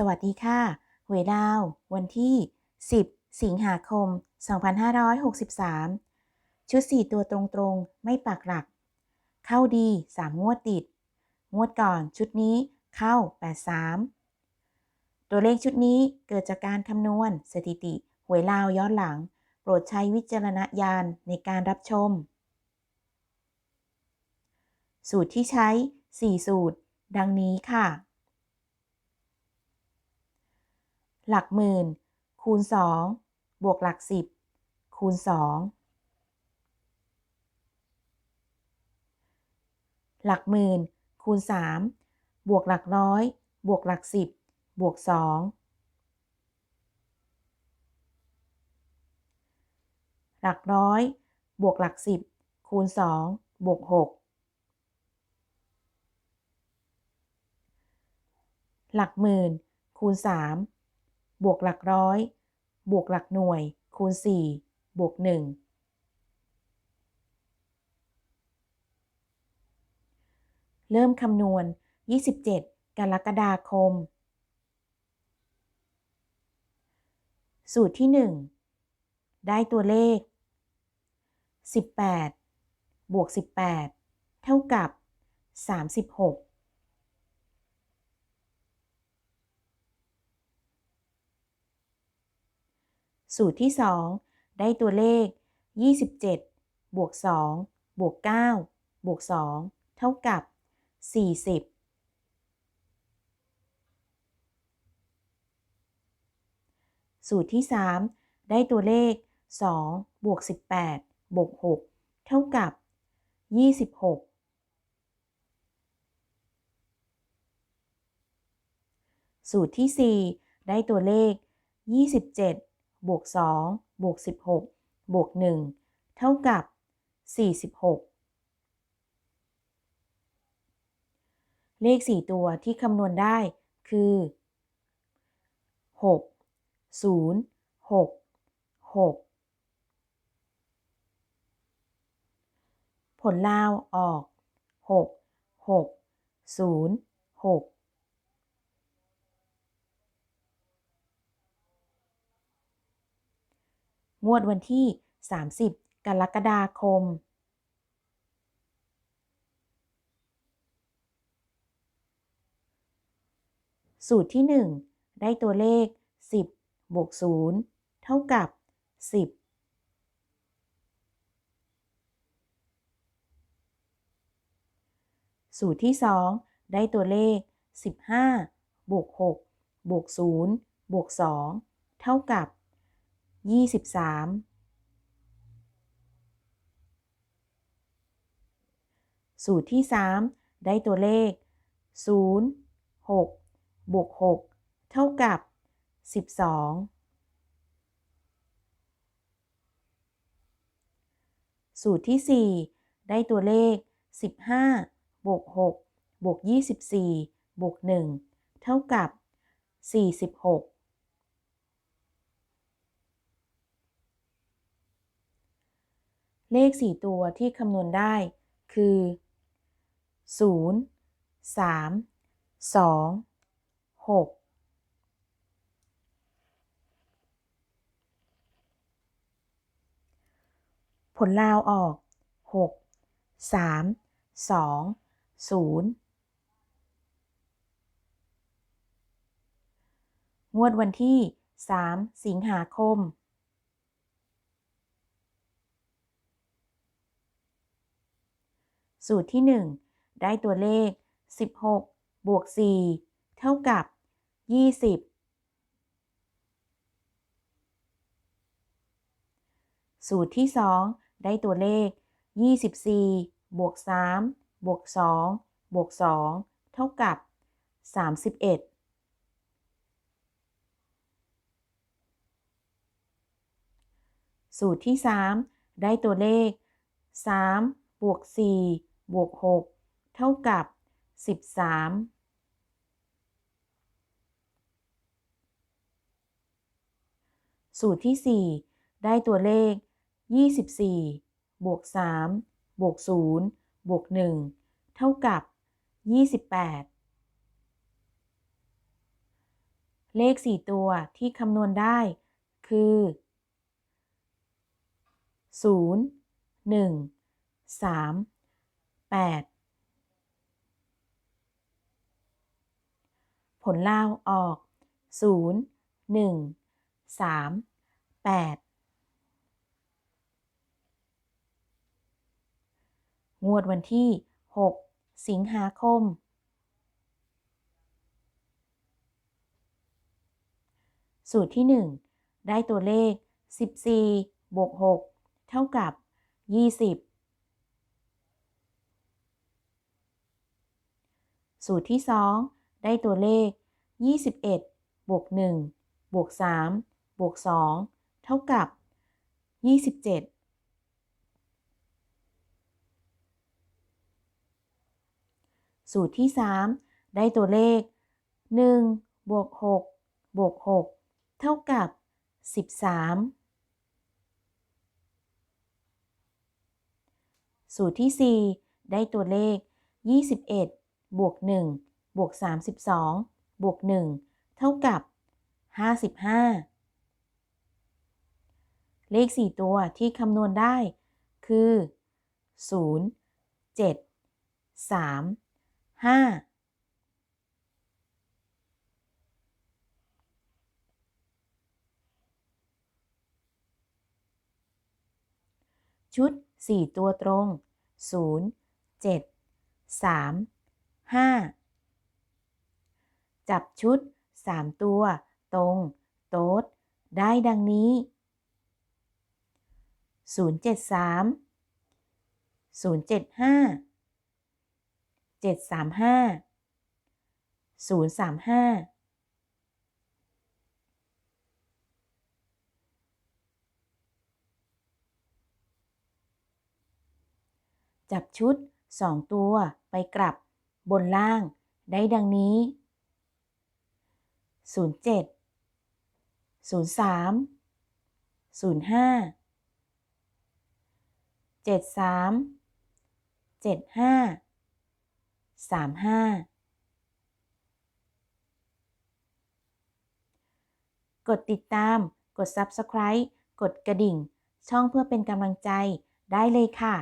สวัสดีค่ะ หวยดาว วันที่ 10 สิงหาคม 2563 ชุด 4 ตัวตรงๆ ไม่ปักหลัก เข้าดี 3 งวดติด งวดก่อนชุดนี้เข้า 83 ตัวเลขชุดนี้เกิดจากการคำนวณสถิติ หวยลาวย้อนหลัง โปรดใช้วิจารณญาณในการรับชม สูตรที่ใช้ 4 สูตร ดังนี้ค่ะ หลักหมื่น คูณ 2 บวกหลัก 10 คูณ 2 หลักหมื่น คูณ 3 บวกหลักร้อย บวกหลัก 10 บวก 2 หลักร้อย บวกหลัก 10 คูณ 2 บวก 6 หลักหมื่น คูณ 3 บวกหลักร้อย บวกหลักหน่วย คูณ 4 บวก 1 เริ่มคำนวณ 27 กรกฎาคม สูตรที่ 1 ได้ตัวเลข 18 บวก 18 เท่ากับ 36 สูตรที่ 2 ได้ตัวเลข 27 บวก 2 บวก 9 บวก 2 เท่ากับ 40สูตรที่ 3 ได้ตัวเลข 2 บวก 18 บวก 6 เท่ากับ 26 สูตรที่ 4 ได้ตัวเลข 27 บวก2บวก16 บวก 1 เท่ากับ 46 เลข 4 ตัวที่คำนวณได้คือ 6 0 6 6 ผลลาวออก 6 6 0 6 งวดวันที่ 30 กรกฎาคม สูตรที่ 1 ได้ตัวเลข 10 บวก 0 เท่ากับ 10สูตรที่ 2 ได้ตัวเลข 15 บวก 6 บวก 0 บวก 2 เท่ากับ ยี่สิบสามสูตรที่ 3 ได้ตัวเลข 0 6 บวก 6 เท่ากับ 12 สูตรที่ 4 ได้ตัวเลข 15 บวก 6 บวก 24 บวก 1 เท่ากับ 46 เลข 4 ตัวที่คำนวณได้คือ 0 3 2 6 ผลลาวออก 6 3 2 0 งวดวันที่ 3 สิงหาคม สูตรที่ 1 ได้ตัวเลข 16 บวก 4 เท่ากับ 20 สูตรที่ 2 ได้ตัวเลข 24 บวก 3 บวก 2 บวก 2 เท่ากับ 31สูตรที่ 3 ได้ตัวเลข 3 บวก 4 บวก 6 เท่ากับ 13 สูตรที่ 4 ได้ตัวเลข 24 บวก 3 บวก 0 บวก 1 เท่ากับ 28เลข 4 ตัวที่คำนวณได้คือ 0 1 3 8 ผลลาวออก 0 1 3 8 งวดวันที่ 6 สิงหาคม สูตรที่ 1 ได้ตัวเลข 14 บวก 6 เท่ากับ 20 สูตรที่ 2 ได้ตัวเลข 21 บวก 1 บวก 3 บวก 2 เท่ากับ 27 สูตรที่ 3 ได้ตัวเลข 1 บวก 6 บวก 6 เท่ากับ 13 สูตรที่ 4 ได้ตัวเลข 21 บวก1บวก32บวก1เท่ากับ 55 เลข 4 ตัวที่คำนวณได้คือ 0 7 3 5ชุด 4 ตัวตรง 0 7 3 5 จับชุด 3 ตัว ตรง โต๊ด ได้ดังนี้ 073 075 735 035จับชุด 2 ตัวไปกลับ บนล่างได้ดังนี้ 07 03 05 73 75 35 กดติดตาม กด Subscribe กดกระดิ่ง ช่องเพื่อเป็นกำลังใจได้เลยค่ะ